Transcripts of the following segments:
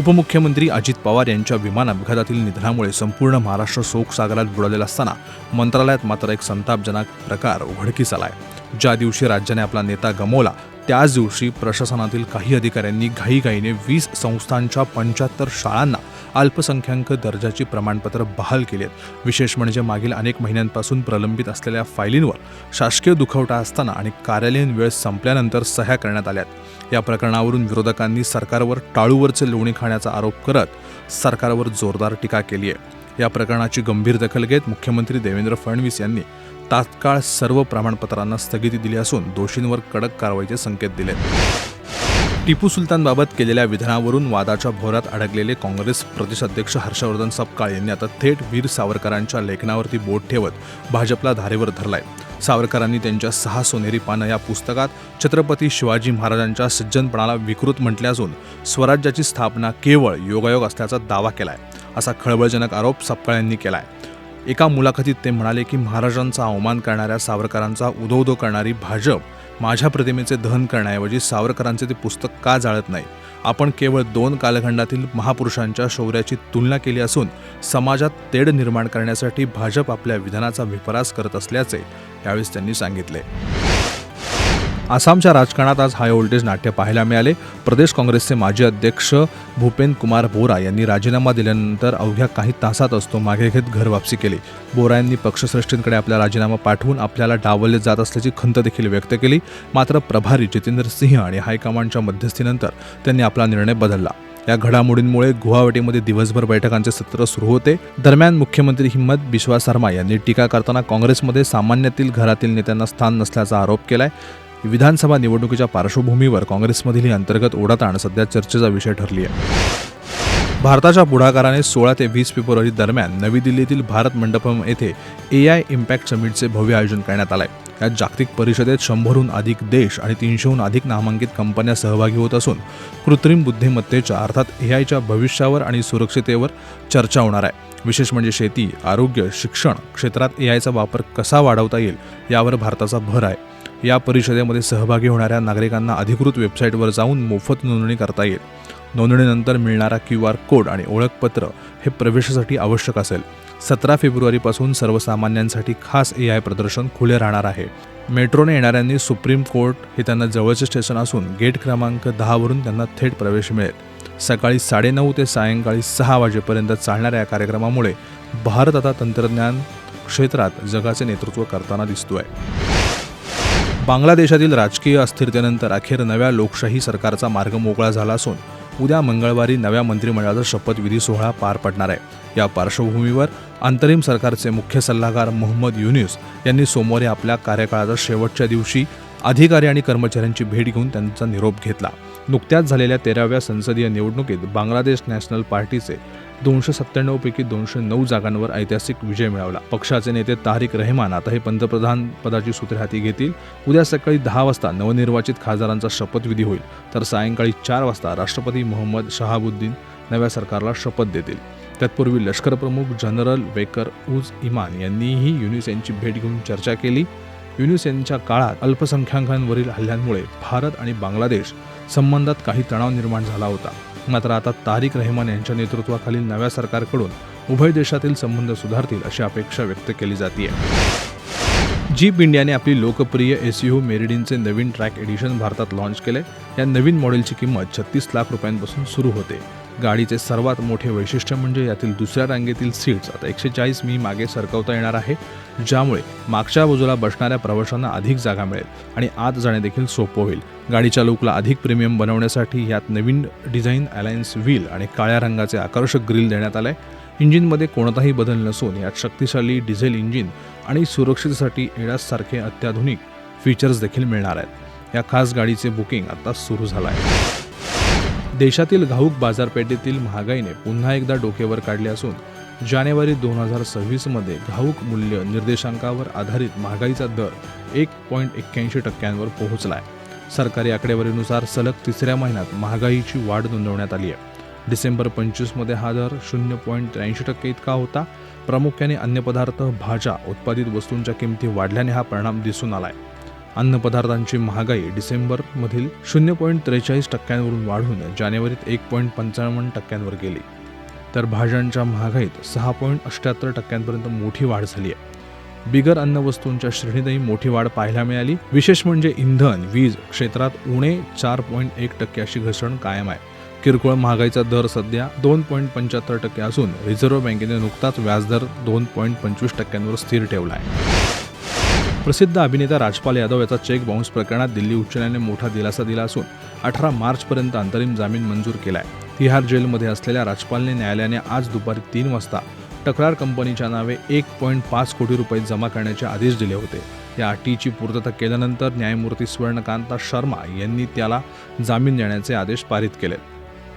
उपमुख्यमंत्री अजित पवार यांच्या विमान अपघातातील निधनामुळे संपूर्ण महाराष्ट्र शोकसागरात बुडालेला असताना मंत्रालयात मात्र एक संतापजनक प्रकार उघडकीस आलाय. ज्या दिवशी राज्याने आपला नेता गमवला त्याच दिवशी प्रशासनातील काही अधिकाऱ्यांनी घाईघाईने वीस संस्थांच्या पंच्याहत्तर शाळांना अल्पसंख्याक दर्जाची प्रमाणपत्र बहाल केली आहेत विशेष म्हणजे मागील अनेक महिन्यांपासून प्रलंबित असलेल्या फायलींवर शासकीय दुखवटा असताना आणि कार्यालयीन वेळ संपल्यानंतर सह्या करण्यात आल्यात. या प्रकरणावरून विरोधकांनी सरकारवर टाळूवरचे लोणी खाण्याचा आरोप करत सरकारवर जोरदार टीका केली आहे या प्रकरणाची गंभीर दखल घेत मुख्यमंत्री देवेंद्र फडणवीस यांनी तात्काळ सर्व प्रमाणपत्रांना स्थगिती दिली असून दोषींवर कडक कारवाईचे संकेत दिले. टिपू सुलतानबाबत केलेल्या विधानावरून वादाच्या भोरात अडकलेले काँग्रेस प्रदेशाध्यक्ष हर्षवर्धन सपकाळ यांनी आता थेट वीर सावरकरांच्या लेखनावरती बोट ठेवत भाजपला धारेवर धरलाय. सावरकरांनी त्यांच्या सहा सोनेरी पानं या पुस्तकात छत्रपती शिवाजी महाराजांच्या सज्जनपणाला विकृत म्हटले असून स्वराज्याची स्थापना केवळ योगायोग असल्याचा दावा केलाय असा खळबळजनक आरोप सपकाळ यांनी केलाय. एका मुलाखतीत ते म्हणाले की महाराजांचा अवमान करणाऱ्या सावरकरांचा उदोउदो करणारी भाजप माझ्या प्रतिमेचे दहन करण्याऐवजी सावरकरांचे ते पुस्तक का जाळत नाही? आपण केवळ दोन कालखंडातील महापुरुषांच्या शौर्याची तुलना केली असून समाजात तेढ निर्माण करण्यासाठी भाजप आपल्या विधानाचा विपरास करत असल्याचे यावेळी त्यांनी सांगितले. आसामच्या राजकारणात आज हाय व्होल्टेज नाट्य पाहायला मिळाले. प्रदेश काँग्रेसचे माजी अध्यक्ष भूपेन कुमार बोरा यांनी राजीनामा दिल्यानंतर अवघ्या काही तासातच तो मागे घेत घरवापसी केली. बोरा यांनी पक्षश्रेष्ठींकडे आपला राजीनामा पाठवून आपल्याला डावलले जात असल्याची खंत देखील व्यक्त केली. मात्र प्रभारी जितेंद्र सिंह आणि हायकमांडच्या मध्यस्थीनंतर त्यांनी आपला निर्णय बदलला. या घडामोडींमुळे गुवाहाटीमध्ये दिवसभर बैठकांचे सत्र सुरू होते. दरम्यान मुख्यमंत्री हिम्मत बिश्वा शर्मा यांनी टीका करताना काँग्रेसमध्ये सामान्यातील घरातील नेत्यांना स्थान नसल्याचा आरोप केलाय. विधानसभा निवडणुकीच्या पार्श्वभूमीवर काँग्रेसमधील ही अंतर्गत ओढाताण सध्या चर्चेचा विषय ठरली आहे. भारताच्या पुढाकाराने सोळा ते वीस फेब्रुवारी दरम्यान नवी दिल्लीतील भारत मंडपम येथे ए आय इम्पॅक्ट समिटचे भव्य आयोजन करण्यात आलंय. या जागतिक परिषदेत शंभरहून अधिक देश आणि तीनशेहून अधिक नामांकित कंपन्या सहभागी होत असून कृत्रिम बुद्धिमत्तेच्या अर्थात ए आयच्या भविष्यावर आणि सुरक्षितेवर चर्चा होणार आहे. विशेष म्हणजे शेती आरोग्य शिक्षण क्षेत्रात ए आयचा वापर कसा वाढवता येईल यावर भारताचा भर आहे. या परिषदेमध्ये सहभागी होणाऱ्या नागरिकांना अधिकृत वेबसाईटवर जाऊन मोफत नोंदणी करता येईल. नोंदणीनंतर मिळणारा क्यू आर कोड आणि ओळखपत्र हे प्रवेशासाठी आवश्यक असेल. सतरा फेब्रुवारीपासून सर्वसामान्यांसाठी खास ए आय प्रदर्शन खुले राहणार आहे. मेट्रोने येणाऱ्यांनी सुप्रीम कोर्ट हे त्यांना जवळचे स्टेशन असून गेट क्रमांक दहावरून त्यांना थेट प्रवेश मिळेल. सकाळी साडेनऊ ते सायंकाळी सहा वाजेपर्यंत चालणाऱ्या या कार्यक्रमामुळे भारत आता तंत्रज्ञान क्षेत्रात जगाचे नेतृत्व करताना दिसतो आहे बांगलादेशातील राजकीय अस्थिरतेनंतर अखेर नव्या लोकशाही सरकारचा मार्ग मोकळा झाला असून उद्या मंगळवारी नव्या मंत्रिमंडळाचा शपथविधी सोहळा पार पडणार आहे. या पार्श्वभूमीवर अंतरिम सरकारचे मुख्य सल्लागार मोहम्मद युनिस यांनी सोमवारी आपल्या कार्यकाळाच्या शेवटच्या दिवशी अधिकारी आणि कर्मचाऱ्यांची भेट घेऊन त्यांचा निरोप घेतला. नुकत्याच झालेल्या तेराव्या संसदीय निवडणुकीत बांगलादेश नॅशनल पार्टीचे दोनशे सत्त्याण्णव पैकी दोनशे नऊ जागांवर ऐतिहासिक विजय मिळवला. पक्षाचे नेते तारिक रहमान आता हे पंतप्रधान पदाची सूत्रे हाती घेतील. उद्या सकाळी दहा वाजता नवनिर्वाचित खासदारांचा शपथविधी होईल. तर सायंकाळी चार वाजता राष्ट्रपती मोहम्मद शहाबुद्दीन नव्या सरकारला शपथ देतील. तत्पूर्वी लष्करप्रमुख जनरल वेकर उज इमान यांनीही युनिस यांची भेट घेऊन चर्चा केली. युनिसेनच्या काळात अल्पसंख्याकांवरील हल्ल्यांमुळे भारत आणि बांगलादेश संबंधात काही तणाव निर्माण झाला होता. मात्र आता तारिक रहमान यांच्या नेतृत्वाखालील नव्या सरकारकडून उभय देशातील संबंध सुधारतील अशी अपेक्षा व्यक्त केली जाते जीप इंडियाने आपली लोकप्रिय एस यू नवीन ट्रॅक एडिशन भारतात लाँच केले. या नवीन मॉडेलची किंमत छत्तीस लाख रुपयांपासून सुरू होते. गाडीचे सर्वात मोठे वैशिष्ट्य म्हणजे यातील दुसऱ्या रांगेतील सीट्स आता एकशे चाळीस मी मागे सरकवता येणार आहे ज्यामुळे मागच्या बाजूला बसणाऱ्या प्रवाशांना अधिक जागा मिळेल आणि आत जाणे देखील सोपं होईल. गाडीच्या लुकला अधिक प्रीमियम बनवण्यासाठी यात नवीन डिझाईन अलायन्स व्हील आणि काळ्या रंगाचे आकर्षक ग्रिल देण्यात आले इंजिनमध्ये कोणताही बदल नसून यात शक्तिशाली डिझेल इंजिन आणि सुरक्षिततेसाठी एडाससारखे अत्याधुनिक फीचर्स देखील मिळणार आहेत. या खास गाडीचे बुकिंग आता सुरू झालं आहे. देशातील घाऊक बाजारपेठेतील महागाईने पुन्हा एकदा डोकेवर काढले असून जानेवारी दोन हजार सव्वीसमध्ये घाऊक मूल्य निर्देशांकावर आधारित महागाईचा दर एक पॉईंट एक्क्याऐंशी टक्क्यांवर पोहोचला आहे सरकारी आकडेवारीनुसार सलग तिसऱ्या महिन्यात महागाईची वाढ नोंदवण्यात आली आहे. डिसेंबर पंचवीसमध्ये हा दर शून्य पॉईंट त्र्याऐंशी टक्के इतका होता. प्रामुख्याने अन्नपदार्थ भाज्या उत्पादित वस्तूंच्या किमती वाढल्याने हा परिणाम दिसून आला आहे अन्नपदार्थांची महागाई डिसेंबरमधील शून्य पॉईंट त्रेचाळीस टक्क्यांवरून वाढून जानेवारीत एक पॉईंट पंचावन्न टक्क्यांवर गेली. तर भाज्यांच्या महागाईत सहा पॉईंट अष्ट्याहत्तर टक्क्यांपर्यंत मोठी वाढ झाली आहे. बिगर अन्नवस्तूंच्या श्रेणीतही मोठी वाढ पाहायला मिळाली. विशेष म्हणजे इंधन वीज क्षेत्रात उणे चार पॉईंट एक टक्के अशी घसरण कायम आहे. किरकोळ महागाईचा दर सध्या दोन पॉईंट पंच्याहत्तर टक्के असून रिझर्व्ह बँकेने नुकताच व्याजदर दोन पॉईंट पंचवीस टक्क्यांवर स्थिर ठेवला आहे. प्रसिद्ध अभिनेता राजपाल यादव याचा चेक बाउन्स प्रकरणात दिल्ली उच्च न्यायालयाने मोठा दिलासा दिला असून अठरा मार्चपर्यंत अंतरिम जामीन मंजूर केलाय. तिहार जेलमध्ये असलेल्या राजपालने न्यायालयाने आज दुपारी तीन वाजता तक्रार कंपनीच्या नावे एक पॉईंट पाच कोटी रुपये जमा करण्याचे आदेश दिले होते. या अटीची पूर्तता केल्यानंतर न्यायमूर्ती स्वर्णकांता शर्मा यांनी त्याला जामीन देण्याचे आदेश पारित केले.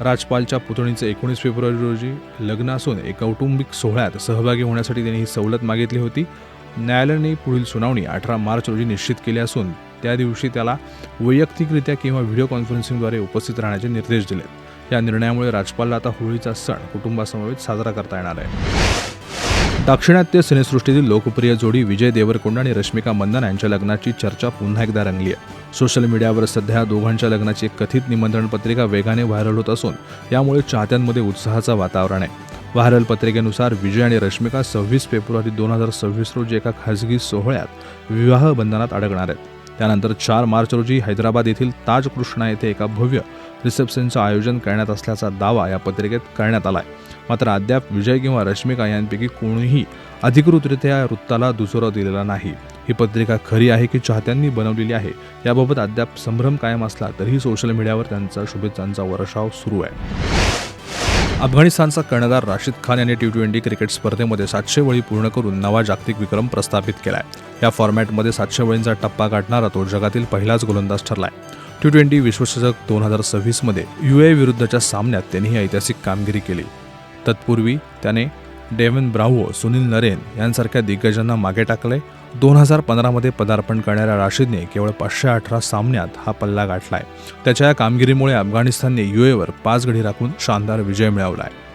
राजपालच्या पुतणीचे एकोणीस फेब्रुवारी रोजी लग्न असून एक कौटुंबिक सोहळ्यात सहभागी होण्यासाठी त्यांनी ही सवलत मागितली होती. न्यायालयाने पुढील सुनावणी अठरा मार्च रोजी निश्चित केली असून त्या दिवशी त्याला वैयक्तिकरित्या किंवा व्हिडिओ कॉन्फरन्सिंगद्वारे उपस्थित राहण्याचे निर्देश दिले. या निर्णयामुळे राजपालला आता होळीचा सण कुटुंबासमवेत साजरा करता येणार आहे. दाक्षिणात्य सिनेसृष्टीतील लोकप्रिय जोडी विजय देवरकोंडा आणि रश्मिका मंदना यांच्या लग्नाची चर्चा पुन्हा एकदा रंगली आहे. सोशल मीडियावर सध्या दोघांच्या लग्नाची एक कथित निमंत्रण पत्रिका वेगाने व्हायरल होत असून यामुळे चाहत्यांमध्ये उत्साहाचं वातावरण आहे. व्हायरल पत्रिकेनुसार विजय आणि रश्मिका सव्वीस फेब्रुवारी दोन हजार सव्वीस रोजी एका खासगी सोहळ्यात विवाह बंधनात अडकणार आहेत. त्यानंतर चार मार्च रोजी हैदराबाद येथील ताज कृष्णा येथे एका भव्य रिसेप्शनचं आयोजन करण्यात असल्याचा दावा या पत्रिकेत करण्यात आला आहे मात्र अद्याप विजय किंवा रश्मिका यांपैकी कोणीही अधिकृतरित्या या वृत्ताला दुजोरा दिलेला नाही. ही पत्रिका खरी आहे की चाहत्यांनी बनवलेली आहे याबाबत अद्याप संभ्रम कायम असला तरीही सोशल मीडियावर त्यांचा शुभेच्छांचा वर्षाव सुरू आहे. अफगाणिस्तानचा कर्णधार राशिद खान यांनी टी ट्वेंटी क्रिकेट स्पर्धेमध्ये सातशे वळी पूर्ण करून नवा जागतिक विक्रम प्रस्थापित केलाय. या फॉर्मॅटमध्ये सातशे वळींचा टप्पा गाठणारा तो जगातील पहिलाच गोलंदाज ठरलाय. टी ट्वेंटी विश्वचषक दोन हजार सव्वीसमध्ये यू ए विरुद्धच्या सामन्यात त्यांनी ही ऐतिहासिक कामगिरी केली. तत्पूर्वी त्याने डेव्हन ब्राव्हो सुनील नरेन यांसारख्या दिग्गजांना मागे टाकले दोन हजार पंधरामध्ये पदार्पण करणाऱ्या राशिदने केवळ पाचशे अठरा सामन्यात हा पल्ला गाठलाय. त्याच्या या कामगिरीमुळे अफगाणिस्तानने युएवर पाच गडी राखून शानदार विजय मिळवला आहे